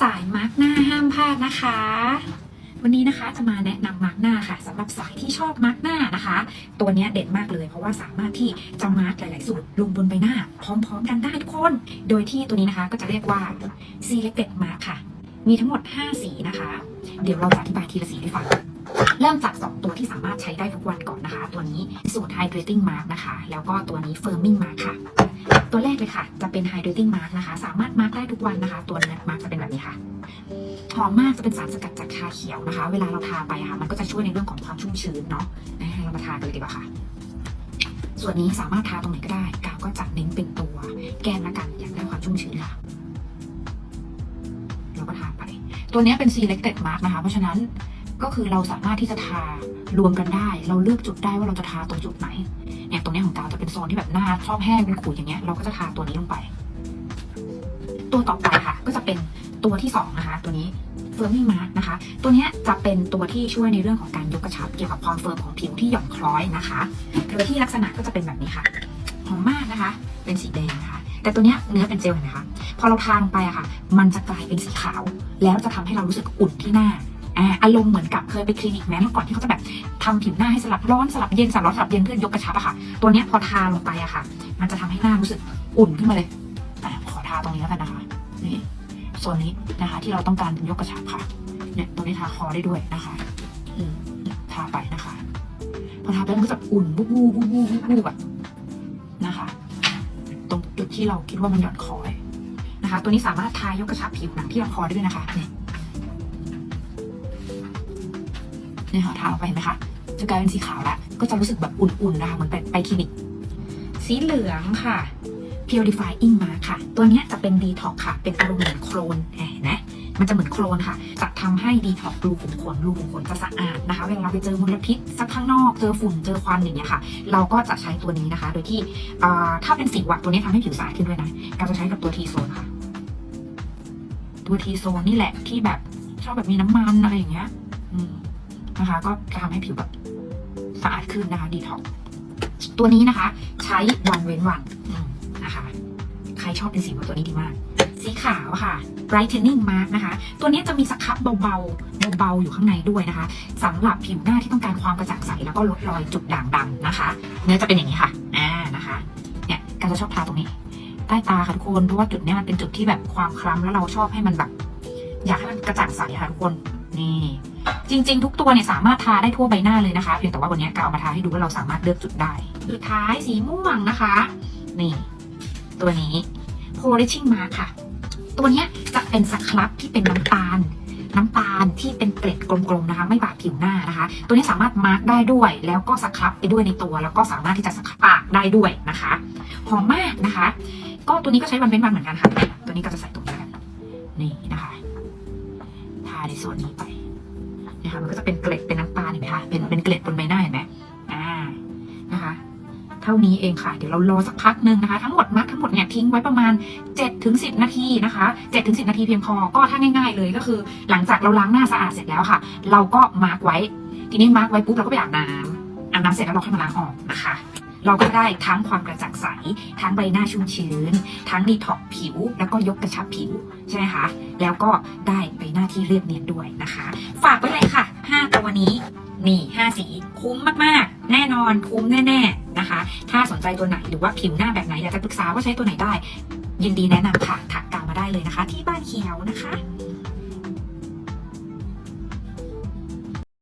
สายมาร์กหน้าห้ามพลาดนะคะ วันนี้นะคะจะมาแนะนำมาร์กหน้าค่ะสำหรับสายที่ชอบมาร์กหน้านะคะ ตัวนี้เด็ดมากเลย เพราะว่าสามารถที่จะมาร์กหลาย ๆ สูตรลงบนใบหน้า พร้อม ๆ กันได้ทุกคน โดยที่ตัวนี้นะคะก็จะเรียกว่า Selected Mark ค่ะ มีทั้งหมด 5 สีนะคะ เดี๋ยวเราจะอธิบายทีละสีให้ฟังเริ่มจาก 2 ตัวที่สามารถใช้ได้ทุกวันก่อนนะคะ ตัวนี้สูตร Hydrating Mark นะคะ แล้วก็ตัวนี้ Firming Mark ค่ะ ตัวแรกเลยค่ะ จะเป็น Hydrating Mark นะคะ สามารถมาร์กได้ทุกวันนะคะ ตัวนี้มาร์กจะเป็นแบบนี้ค่ะหอมมากจะเป็นสารสกัดจากชาเขียวนะคะ เวลาเราทาไปค่ะ มันก็จะช่วยในเรื่องของความชุ่มชื้นเนาะเรามาทากันเลยดีกว่าค่ะ ส่วนนี้สามารถทาตรงไหนก็ได้ กาวก็จะเน้นเป็นตัว แก้มละกันอยากได้ความชุ่มชื้นค่ะเราก็ทาไป ตัวนี้เป็น selected mark นะคะ เพราะฉะนั้นก็คือเราสามารถที่จะทารวมกันได้ เราเลือกจุดได้ว่าเราจะทาตรงจุดไหนเนี่ย นี้ของกาวจะเป็นโซนที่แบบหน้าชอบแห้งเป็นขุยอย่างเงี้ยเราก็จะทาตัวนี้ลงไป ตัวต่อไปค่ะ ก็จะเป็นตัวที่สองนะคะ ตัวนี้ firming mark นะคะ ตัวเนี้ยจะเป็นตัวที่ช่วยในเรื่องของการยกกระชับเกี่ยวกับความเฟิร์มของผิวที่หย่อนคล้อยนะคะโดยที่ลักษณะก็จะเป็นแบบนี้ค่ะหอมมากนะคะ เป็นสีแดงนะคะ แต่ตัวเนี้ยเนื้อเป็นเจลเห็นไหมคะ พอเราทาลงไปอะค่ะ มันจะกลายเป็นสีขาว แล้วจะทำให้เรารู้สึกอุ่นที่หน้า อารมณ์เหมือนกับเคยไปคลินิกแม้เมื่อก่อนที่เขาจะแบบทำผิวหน้าให้สลับร้อนสลับเย็นสลับร้อนสลับเย็นเพื่อยกกระชับอะค่ะ ตัวเนี้ยพอทาลงไปอะค่ะ มันจะทำให้หน้ารู้สึกอุ่นขึ้นมาเลยขอทาตรงนี้แล้วกันนะคะนี่ส่วนนี้นะคะ ที่เราต้องการยกกระชับค่ะเนี่ยตรงนี้ทาคอได้ด้วยนะคะทาไปนะคะ พอทาไปมันก็จะอุ่นบูบบูบูบูบูบูแบบนะคะ ตรงจุดที่เราคิดว่ามันหย่อนคอยนะคะ ตัวนี้สามารถทายกกระชับผิวหนังที่ลำคอได้ด้วยนะคะเนี่ย เนี่ยค่ะทาไปเห็นไหมคะจะกลายเป็นสีขาวแล้วก็จะรู้สึกแบบอุ่นๆนะคะเหมือนไปไปคลินิก สีเหลืองค่ะ purifying mark ค่ะ ตัวนี้จะเป็น detox ค่ะ เป็นอารมณ์เหมือนโคลนแหมนะมันจะเหมือนโคลนค่ะ จะทำให้ดีท็อกรูขุมขนรูขุมขนจะสะอาดนะคะ เวลาเราไปเจอมลพิษสักข้างนอก เจอฝุ่น เจอควันอย่างเงี้ยค่ะ เราก็จะใช้ตัวนี้นะคะ โดยที่ถ้าเป็นสิวอะตัวนี้ทำให้ผิวสะอาดขึ้นด้วยนะ การจะใช้กับตัวทีโซนค่ะ ตัวทีโซนนี่แหละที่แบบชอบแบบมีน้ำมันอะไรอย่างเงี้ย อืม นะคะ ก็จะทำให้ผิวแบบสะอาดขึ้นนะคะดีท็อกตัวนี้นะคะ ใช้วันเว้นวันนะคะ ใครชอบเป็นสีตัวนี้ดีมาก สีขาวค่ะ brightening mark นะคะ ตัวนี้จะมีสครับเบาๆเบาๆอยู่ข้างในด้วยนะคะสำหรับผิวหน้าที่ต้องการความกระจ่างใส แล้วก็ลดรอยจุดด่างดำนะคะ เนื้อจะเป็นอย่างนี้ค่ะอ่านะคะเนี่ยการจะชอบทาตรงนี้ใต้ตาค่ะทุกคนเพราะว่าจุดนี้มันเป็นจุดที่แบบความคล้ำแล้วเราชอบให้มันแบบ อยากให้มันกระจ่างใสค่ะทุกคนนี่ จริง ๆ ทุกตัวเนี่ยสามารถทาได้ทั่วใบหน้าเลยนะคะ เพียงแต่ว่าวันนี้ก็เอามาทาให้ดูว่าเราสามารถเลือกจุดได้สุดท้ายสีม่วงนะคะ นี่ ตัวนี้ polishing mark ค่ะ ตัวนี้จะเป็นสครับที่เป็นน้ำตาลน้ำตาลที่เป็นเกล็ดกลมๆนะคะ ไม่บาดผิวหน้านะคะ ตัวนี้สามารถมาร์กได้ด้วย แล้วก็สครับไปด้วยในตัว แล้วก็สามารถที่จะสครับปากได้ด้วยนะคะหอมมากนะคะ ก็ตัวนี้ก็ใช้วันเว้นวันเหมือนกันค่ะ ตัวนี้ก็จะใส่ตรงนี้กันนี่นะคะ ทาในส่วนนี้ไป นะคะมันก็จะเป็นเกล็ดเป็นน้ำตาลเห็นไหมคะเป็นเป็นเกล็ดบนใบหน้าเห็นไหมอ่านะคะเท่านี้เองค่ะ เดี๋ยวเรารอสักพักหนึ่งนะคะ ทั้งหมดมาร์กทั้งหมดเนี่ยทิ้งไว้ประมาณ7ถึง10 นาทีนะคะ7ถึง10 นาทีเพียงพอก็ถ้าง่าย ๆ เลยก็คือ หลังจากเราล้างหน้าสะอาดเสร็จแล้วค่ะ เราก็มาร์กไว้ ทีนี้มาร์กไว้ปุ๊บเราก็ไปอาบน้ำอาบน้ำเสร็จแล้วเราค่อยมาล้างออกนะคะ เราก็ได้ทั้งความกระจ่างใส ทั้งใบหน้าชุ่มชื้น ทั้งดีท็อกผิว แล้วก็ยกกระชับผิวใช่ไหมคะ แล้วก็ได้ใบหน้าที่เรียบเนียนด้วยนะคะ ฝากไว้เลยค่ะ 5 ตัวนี้นี่ 5 สีคุ้มมากๆ แน่นอนคุ้มแน่ๆนะคะ ถ้าสนใจตัวไหนหรือว่าผิวหน้าแบบไหนอยากจะปรึกษาว่าใช้ตัวไหนได้ ยินดีแนะนำค่ะถักกาวมาได้เลยนะคะ ที่บ้านเขียวนะคะ